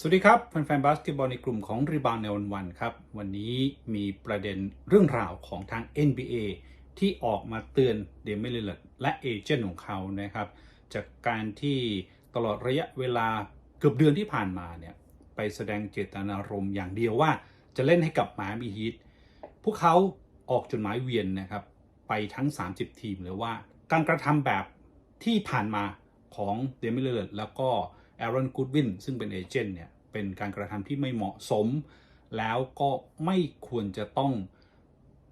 สวัสดีครับ แฟนๆบาสเกตบอลในกลุ่มของรีบาวในวันวันครับ วันนี้มีประเด็นเรื่องราวของทาง NBA ที่ออกมาเตือนเดมิลิลเลตและเอเจนต์ของเขานะครับ จากการที่ตลอดระยะเวลาเกือบเดือนที่ผ่านมาเนี่ย ไปแสดงเจตนารมณ์อย่างเดียวว่าจะเล่นให้กับหมามีฮีทพวกเขาออกจดหมายเวียนนะครับ ไปทั้ง 30 ทีมเลยว่า การกระทำแบบที่ผ่านมาของเดมิเลอร์แล้วก็แอรอนกูดวินซึ่งเป็นเอเจนต์เนี่ย เป็นการกระทำที่ไม่เหมาะสม แล้วก็ไม่ควรจะต้อง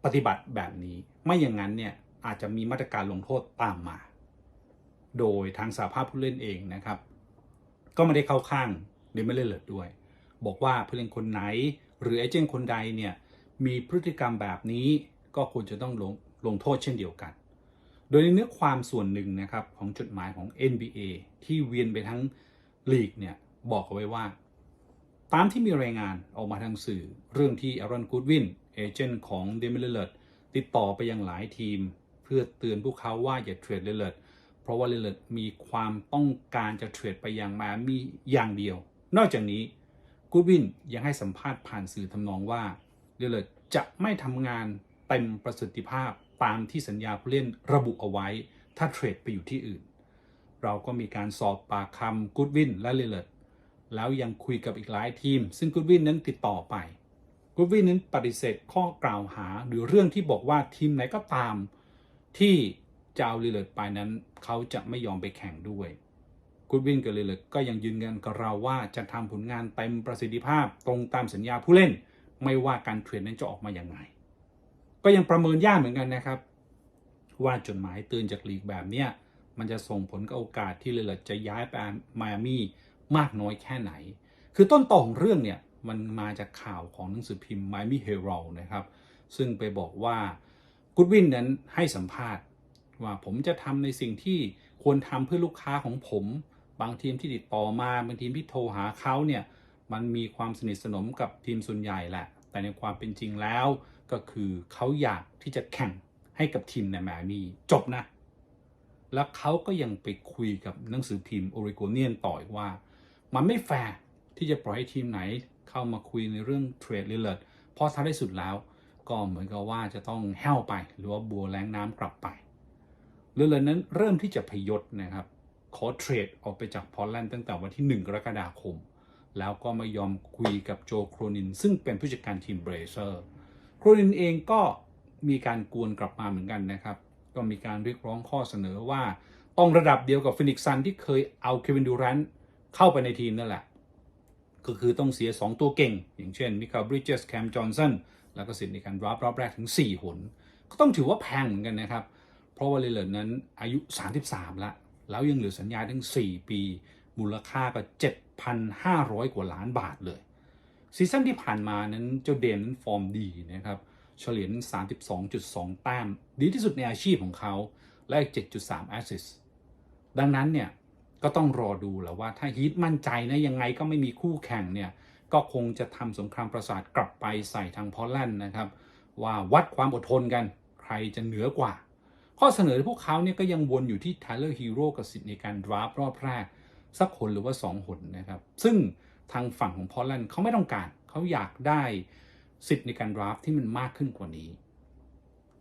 ปฏิบัติแบบนี้ ไม่อย่างนั้นเนี่ยอาจจะมีมาตรการลงโทษตามมา โดยทางสาภาพผู้เล่นเองนะครับ ก็ไม่ได้เข้าข้างเดมิเลอร์ด้วย บอกว่าผู้เล่นคนไหน หรือเอเจนต์คนใดเนี่ยมีพฤติกรรมแบบนี้ก็ควรจะต้องลงลงโทษเช่นเดียวกัน โดยในเนื้อความส่วนหนึ่งนะครับของจดหมายของ NBA ที่เวียนไปทั้งลีกเนี่ยบอกเอาไว้ว่า ตามที่มีรายงานออกมาทางสื่อ เรื่องที่อารอนกูดวินเอเจนต์ของเดมิเลอร์ติดต่อไปยังหลายทีม เพื่อเตือนพวกเขาว่าอย่าเทรดเลเลอร์เพราะว่าเลเลอร์มีความต้องการจะเทรดไปยังมามีอย่างเดียว นอกจากนี้กูดวินยังให้สัมภาษณ์ผ่านสื่อทำนองว่าเลเลอร์จะไม่ทำงานเต็มประสิทธิภาพตามที่สัญญาผู้เล่นระบุเอาไว้ ถ้าเทรดไปอยู่ที่อื่น เราก็มีการสอบปากคำกูดวินและเลเลอร์ แล้วยังคุยกับอีกหลายทีม ซึ่งกูดวินนั้นติดต่อไปกูดวินนั้นปฏิเสธข้อกล่าวหาหรือเรื่องที่บอกว่าทีมไหนก็ตาม ที่จะเอาเลเลอร์ไปนั้น เขาจะไม่ยอมไปแข่งด้วยกูดวินกับเลเลอร์ก็ยังยืนยันกับเราว่าจะทำผลงานเต็มประสิทธิภาพตรงตามสัญญาผู้เล่น ไม่ว่าการเทรดนั้นจะออกมาอย่างไงก็ยังประเมินยากเหมือนกันนะครับ ว่าจดหมายเตือนจากลีกแบบเนี้ยมันจะส่งผลกับโอกาสที่เลเลอร์จะย้ายไปไมอามี่ มากน้อยแค่ไหน คือต้นต่อของเรื่องเนี่ยมันมาจากข่าวของหนังสือพิมพ์ Miami Herald นะครับ ซึ่งไปบอกว่ากูดวินนั้นให้สัมภาษณ์ว่าผมจะทำในสิ่งที่ควรทำเพื่อลูกค้าของผม บางทีมที่ติดต่อมาบางทีมที่โทรหาเขาเนี่ยมันมีความสนิทสนมกับทีมส่วนใหญ่แหละ แต่ในความเป็นจริงแล้วก็คือเขาอยากที่จะแข่งให้กับทีมในแมมี่จบนะ แล้วเขาก็ยังไปคุยกับหนังสือพิมพ์โอริโกเนียนต่ออีกว่า มันไม่แฟร์ที่จะปล่อยให้ทีมไหนเข้ามาคุยในเรื่องเทรดเลเลอร์เพราะท้ายที่สุดแล้ว ก็เหมือนกับว่าจะต้องแห้วไป หรือว่าบัวแรงน้ำกลับไปเลเลอร์นั้นเริ่มที่จะพยศนะครับขอเทรดออกไปจากพอลแลนด์ตั้งแต่วันที่ 1 กรกฎาคม แล้วก็ไม่ยอมคุยกับโจโครนิน ซึ่งเป็นผู้จัดการทีมเบรเซอร์โครนินเองก็มีการกวนกลับมาเหมือนกันนะครับ ก็มีการเรียกร้องข้อเสนอว่า ต้องระดับเดียวกับฟินิกซันที่เคยเอาเควินดูแรน เข้าไปในทีมนั่นแหละ ก็คือต้องเสีย 2 ตัวเก่ง อย่างเช่นมิคาบริดเจสแคมจอห์นสันแล้วก็สิทธิ์ในการรับรอบแรกถึง 4 หน ก็ต้องถือว่าแพงเหมือนกันนะครับ เพราะว่าเลเลอร์นั้นอายุ 33ล้วแล้วยังเหลือสัญญาถึง 4 ปี มูลค่าก็ 7,500 กว่าล้านบาทเลยซีซั่นที่ผ่านมานั้นเจ้าเดนนั้นฟอร์มดีนะครับเฉลี่ย32.2 แต้ม ดีที่สุดในอาชีพของเขา และ 7.3 แอสซิสดังนั้นเนี่ย ก็ต้องรอดูแหล้วว่าถ้าฮีทมั่นใจนะยังไงก็ไม่มีคู่แข่งเนี่ยก็คงจะทำสงครามประสาทกลับไปใส่ทางพอลแลนด์นะครับ ว่าวัดความอดทนกันใครจะเหนือกว่า ข้อเสนอพวกเขาเนี่ยก็ยังวนอยู่ที่ Tyler Hero กับสิทธิ์ในการดราฟรอบแรกสักคนหรือว่า 2 หนนะครับ ซึ่งทางฝั่งของพอลแลนด์เขาไม่ต้องการ เขาอยากได้สิทธิ์ในการดราฟที่มันมากขึ้นกว่านี้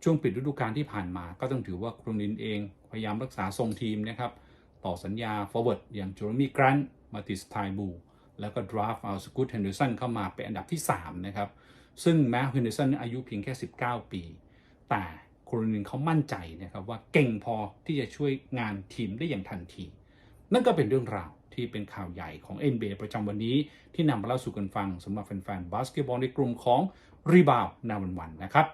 ช่วงปิดฤดูกาลที่ผ่านมาก็ต้องถือว่าครูนินเองพยายามรักษาทรงทีมนะครับ่อสัญญา forward อย่างโจ r มีกรันมาติสไทบูแล้วก็ดราฟเอาสกูตเฮนเดอร์สันเข้ามาเป็นอันดับที่ 3 นะครับ ซึ่งแม้เฮนเดอร์สันอายุเพียงแค่ 19 ปี แต่โครนินเขามั่นใจนะครับว่าเก่งพอที่จะช่วยงานทีมได้อย่างทันที นั่นก็เป็นเรื่องราวที่เป็นข่าวใหญ่ของ NBA ประจำวันนี้ที่นำมาเล่าสู่กันฟังสำหรับแฟนๆบาสเกตบอลในกลุ่มของรีบาวนาวันวันนะครับ